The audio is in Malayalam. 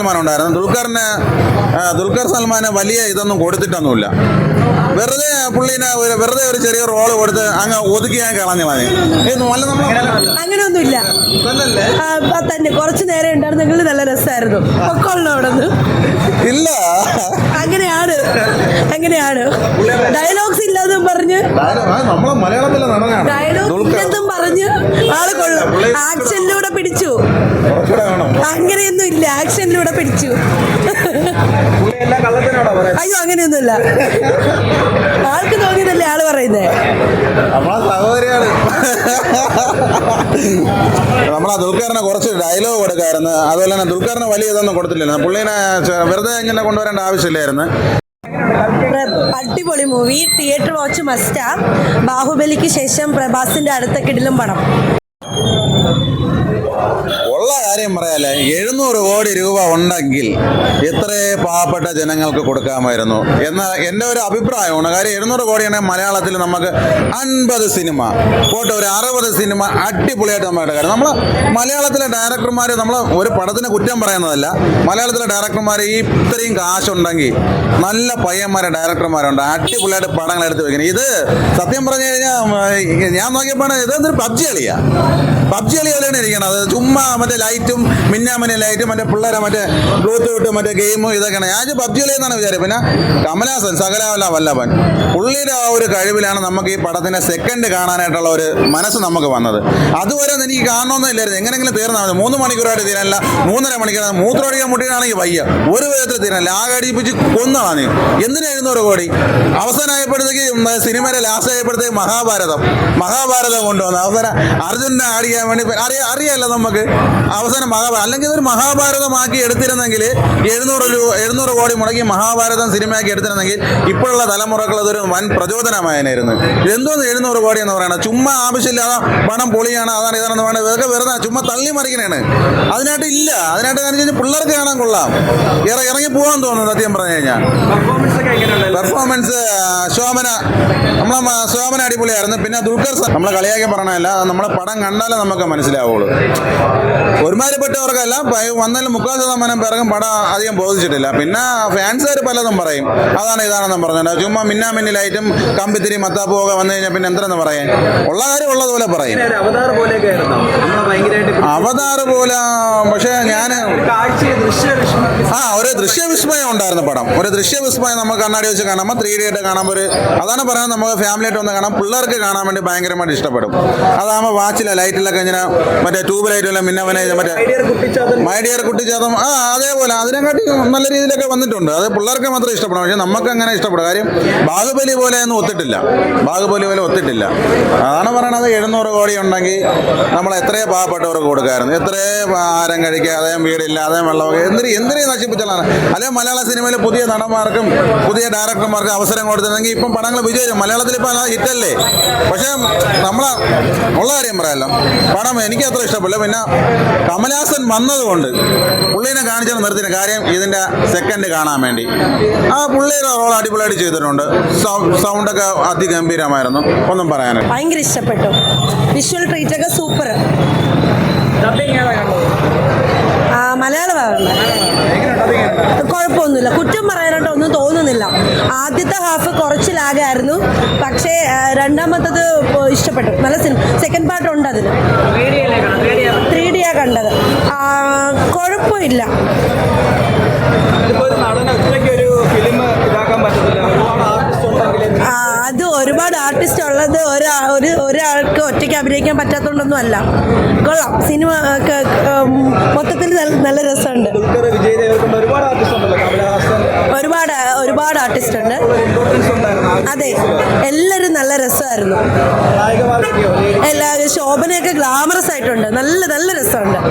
സൽമാൻ ഉണ്ടായിരുന്നു ദുൽഖറിന് ദുൽഖർ സൽമാന് വലിയ ഇതൊന്നും കൊടുത്തിട്ടൊന്നുമില്ല. വെറുതെ പുള്ളിനെ ഒരു വെറുതെ ഒരു ചെറിയ റോൾ കൊടുത്ത് അങ്ങ് ഒതുക്കി ഞാൻ കളഞ്ഞു നമ്മൾ അങ്ങനെയൊന്നുമില്ല. തന്നെ കുറച്ച് നേരം ഉണ്ടായിരുന്നെങ്കിൽ നല്ല രസമായിരുന്നു. ഇല്ല. അങ്ങനെയാണ്. അങ്ങനെയാണ്. ഡയലോഗ്സ് ഇല്ലാതും പറഞ്ഞ് ഡയലോഗ് പറഞ്ഞ് ആൾ കൊള്ളും ആക്ഷനിലൂടെ പിടിച്ചു കുറച്ചുകൂടെ വേണം അങ്ങനെയൊന്നും ഇല്ല ആക്ഷനിലൂടെ പിടിച്ചു. അയ്യോ അങ്ങനെയൊന്നുമില്ല. ആൾക്ക് തോന്നിയതല്ലേ ആൾ പറയുന്നേ? സഹോദരിയാണ്. നമ്മളെ ദുൽഖറിനെ കുറച്ച് ഡയലോഗ് കൊടുക്കായിരുന്നു. അതുപോലെ തന്നെ ദുൽഖറിന് വലിയ ഇതൊന്നും കൊടുത്തില്ലായിരുന്നു പുള്ളീനെ വെറുതെ ഇങ്ങനെ കൊണ്ടുവരേണ്ട ആവശ്യമില്ലായിരുന്നു. അടിപൊളി മൂവി തിയേറ്റർ വാച്ച് മസ്റ്റാ ബാഹുബലിക്ക് ശേഷം പ്രഭാസിന്റെ അടുത്ത കിടിലും പടം. ഉള്ള കാര്യം പറയാല്ലേ? എഴുന്നൂറ് കോടി രൂപ ഉണ്ടെങ്കിൽ എത്രേ പാവപ്പെട്ട ജനങ്ങൾക്ക് കൊടുക്കാമായിരുന്നു. എന്ന എന്റെ ഒരു അഭിപ്രായമാണ്. കാര്യം എഴുന്നൂറ് കോടിയാണെങ്കിൽ മലയാളത്തിൽ നമുക്ക് അൻപത് സിനിമ പോട്ടെ ഒരു അറുപത് സിനിമ അടിപൊളിയായിട്ട് നമ്മുടെ കാര്യം നമ്മൾ മലയാളത്തിലെ ഡയറക്ടർമാർ നമ്മൾ ഒരു പടത്തിന് കുറ്റം പറയുന്നതല്ല. മലയാളത്തിലെ ഡയറക്ടർമാർ ഈ ഇത്രയും കാശുണ്ടെങ്കിൽ നല്ല പയ്യന്മാരെ ഡയറക്ടർമാരുണ്ട്. അടിപൊളിയായിട്ട് പടങ്ങൾ എടുത്ത് വെക്കണം ഇത് സത്യം പറഞ്ഞു കഴിഞ്ഞാൽ ഞാൻ നോക്കിയപ്പോൾ ഇതെന്തൊരു പബ്ജി കളിയാ. പബ്ജി കളി പോലെയാണ് അത് ചുമ്മാ മറ്റേ ലൈറ്റും മിന്നാമിനി ലൈറ്റും മറ്റേ പിള്ളേരെ മറ്റേ ബ്ലൂടൂത്തും മറ്റേ ഗെയിമും ഇതൊക്കെയാണ്. ഞാൻ പബ്ജി കളി എന്നാണ് വിചാരം പിന്നെ കമലാസൻ സകലാവല വല്ലഭൻ. പുള്ളിയുടെ ആ ഒരു കഴിവിലാണ് നമുക്ക് ഈ പടത്തിന്റെ സെക്കൻഡ് കാണാനായിട്ടുള്ള ഒരു മനസ്സ് നമുക്ക് വന്നത്. അതുവരെ എനിക്ക് കാണണമെന്നില്ലായിരുന്നു എങ്ങനെങ്കിലും തീർന്നാൽ മതി. മൂന്ന് മണിക്കൂറായിട്ട് തീരാനില്ല. മൂന്നര മണിക്കൂർ മൂത്രമടിക്കാൻ മുട്ടിയാണെങ്കിൽ വയ്യ. ഒരു വിധത്തിൽ തീരാനില്ല. ആകെ അടിപ്പിച്ച് കൊന്നതാണ് എന്തിനായിരുന്നു എന്തിനാ എഴുന്നൂറ് കോടി? അവസാനമായപ്പോഴത്തേക്ക് സിനിമയുടെ ലാസ്റ്റ് ആയപ്പോഴത്തേക്ക് മഹാഭാരതം. മഹാഭാരതം കൊണ്ടുവന്നു. അവസാനം അർജുനെ ആടിക്കാൻ വേണ്ടി അറിയാ അറിയാമല്ലോ നമുക്ക്. അവസാനം മഹാഭാരതം അല്ലെങ്കിൽ ഇതൊരു മഹാഭാരതമാക്കി എടുത്തിരുന്നെങ്കിൽ എഴുന്നൂറ് രൂപ എഴുന്നൂറ് കോടി മുടക്കി മഹാഭാരതം സിനിമയാക്കി എടുത്തിരുന്നെങ്കിൽ ഇപ്പോഴുള്ള തലമുറകൾ അതൊരു വൻ പ്രചോദനമായനായിരുന്നു. ഇതെന്തോന്ന് എഴുന്നൂറ് കോടി എന്ന് പറയുന്നത് ചുമ്മാ ആവശ്യമില്ലാതെ പണം പൊളിയാണ് അതാണ് ഇതാണെന്ന് വേണം ഇതൊക്കെ വെറുതെ ചുമ്മാ തള്ളി മറിക്കണേണ്. അതിനായിട്ട് ഇല്ല. അതിനായിട്ട് കാണിച്ചു കഴിഞ്ഞാൽ പിള്ളേർക്ക് കാണാൻ കൊള്ളാം. ഇറ- ഇറങ്ങി പോകാൻ തോന്നുന്നു സത്യം പറഞ്ഞു കഴിഞ്ഞാൽ. പെർഫോമൻസ് ശോഭന നമ്മളെ ശോഭന അടിപൊളിയായിരുന്നു. പിന്നെ ദുൽഖർ നമ്മളെ കളിയാക്കി പറഞ്ഞല്ല നമ്മളെ പടം കണ്ടാലേ നമുക്ക് മനസ്സിലാവുള്ളൂ. ഒരുമാതിരിപ്പെട്ടവർക്കല്ല വന്നാലും മുക്കാൽ ശതമാനം പേർക്കും പടം അധികം ബോധിച്ചിട്ടില്ല. പിന്നെ ഫാൻസുകാർ പലതും പറയും. അതാണ് ഇതാണെന്നും പറഞ്ഞിട്ട് ചുമ്മാ മിന്നാ മിന്നിലായിട്ടും കമ്പിത്തിരി മത്താപ്പുക വന്നു കഴിഞ്ഞാൽ പിന്നെ എന്തെന്ന് പറയാൻ? ഉള്ള കാര്യം ഉള്ളതുപോലെ പറയും. അവതാറ് അവതാർ പോലെ പക്ഷേ ഞാൻ ആ ഒരു ദൃശ്യവിസ്മയം ഉണ്ടായിരുന്നു പടം. ഒരു ദൃശ്യവിസ്മയം നമുക്ക് കണ്ണാടി വെച്ച് കാണാം ത്രീ ഡി ആയിട്ട് കാണാൻ ഒരു അതാണ് പറയുന്നത് നമുക്ക് ഫാമിലി ആയിട്ട് വന്ന് കാണാം. പിള്ളേർക്ക് കാണാൻ വേണ്ടി ഭയങ്കരമായിട്ട് ഇഷ്ടപ്പെടും. അതാകുമ്പോൾ വാച്ചിലെ ലൈറ്റിലൊക്കെ ഇങ്ങനെ മറ്റേ ട്യൂബ് പിന്നെ മിന്നവനെ മറ്റേ മൈഡിയർ കുട്ടിച്ചാതം ആ അതേപോലെ. അതിനെക്കാട്ടി നല്ല രീതിയിലൊക്കെ വന്നിട്ടുണ്ട്. അത് പിള്ളേർക്ക് മാത്രമേ ഇഷ്ടപ്പെടും പക്ഷെ നമുക്ക് അങ്ങനെ ഇഷ്ടപ്പെടും. കാര്യം ബാഹുബലി പോലെ ഒന്നും ഒത്തിട്ടില്ല. ബാഹുബലി പോലെ ഒത്തിട്ടില്ല. അതാണ് പറയണത്. എഴുന്നൂറ് കോടി ഉണ്ടെങ്കിൽ നമ്മൾ എത്രയോ പാവപ്പെട്ടവർക്ക് കൊടുക്കാമായിരുന്നു എത്രയോ ആരം കഴിക്കാതെ വീടില്ലാതെ വെള്ളമൊക്കെ. എന്തിനും എന്തിനും നശിപ്പിച്ചാലാണ്? അല്ലെങ്കിൽ മലയാള സിനിമയിൽ പുതിയ നടന്മാർക്കും പുതിയ ഡയറക്ടർമാർക്കും അവസരം കൊടുത്തിരുന്നെങ്കിൽ ഇപ്പം പടങ്ങൾ വിജയിച്ചു. മലയാളത്തിൽ ഇപ്പം ഹിറ്റല്ലേ? പക്ഷേ നമ്മളെ ഉള്ള കാര്യം പറയാമല്ലോ പടം എനിക്ക് അത്ര ഇഷ്ടപ്പെടില്ല. പിന്നെ കമലഹാസൻ വന്നതുകൊണ്ട് പുള്ളീനെ കാണിച്ച നിർത്തിന് കാര്യം ഇതിന്റെ സെക്കൻഡ് കാണാൻ വേണ്ടി. ആ പുള്ളിയുടെ റോൾ അടിപൊളിയായിട്ട് ചെയ്തിട്ടുണ്ട്. സൗണ്ടൊക്കെ അതിഗംഭീരമായിരുന്നു ഒന്നും പറയാനില്ല. ഭയങ്കര ഇഷ്ടപ്പെട്ടു. വിഷ്വൽ ട്രീറ്റ് ഒക്കെ സൂപ്പർ മലയാളമാണ് കുഴപ്പമൊന്നുമില്ല. കുറ്റം പറയാനായിട്ട് ഒന്നും തോന്നുന്നില്ല. ആദ്യത്തെ ഹാഫ് കുറച്ച് ലാഗായിരുന്നു പക്ഷേ രണ്ടാമത്തത് ഇഷ്ടപ്പെട്ടു. നല്ല സിനിമ. സെക്കൻഡ് പാർട്ട് ഉണ്ട് അതിന് ത്രീ ഡിയാ കണ്ടത്. കുഴപ്പമില്ല ഇതിപ്പോ ഒരു നടനെ ഒറ്റയ്ക്ക് ഒരു ഫിലിം ഇതാക്കാൻ പറ്റത്തില്ല ഒരുപാട് ആർട്ടിസ്റ്റ് ഉണ്ടെങ്കിൽ ആ, അത് ഒരുപാട് ആർട്ടിസ്റ്റ് ഉള്ളത് ഒരാ ഒരു ഒരാൾക്ക് ഒറ്റയ്ക്ക് അഭിനയിക്കാൻ പറ്റാത്തതുകൊണ്ടൊന്നും അല്ല കൊള്ളാം. സിനിമ മൊത്തത്തിൽ നല്ല- രസമുണ്ട്. ഒരുപാട് ഒരുപാട് ആർട്ടിസ്റ്റ് ഉണ്ട്. അതെ. എല്ലാവരും നല്ല രസമായിരുന്നു. എല്ലാവരും എല്ലാ ശോഭനയൊക്കെ ഗ്ലാമറസ് ആയിട്ടുണ്ട്. നല്ല നല്ല രസമുണ്ട്.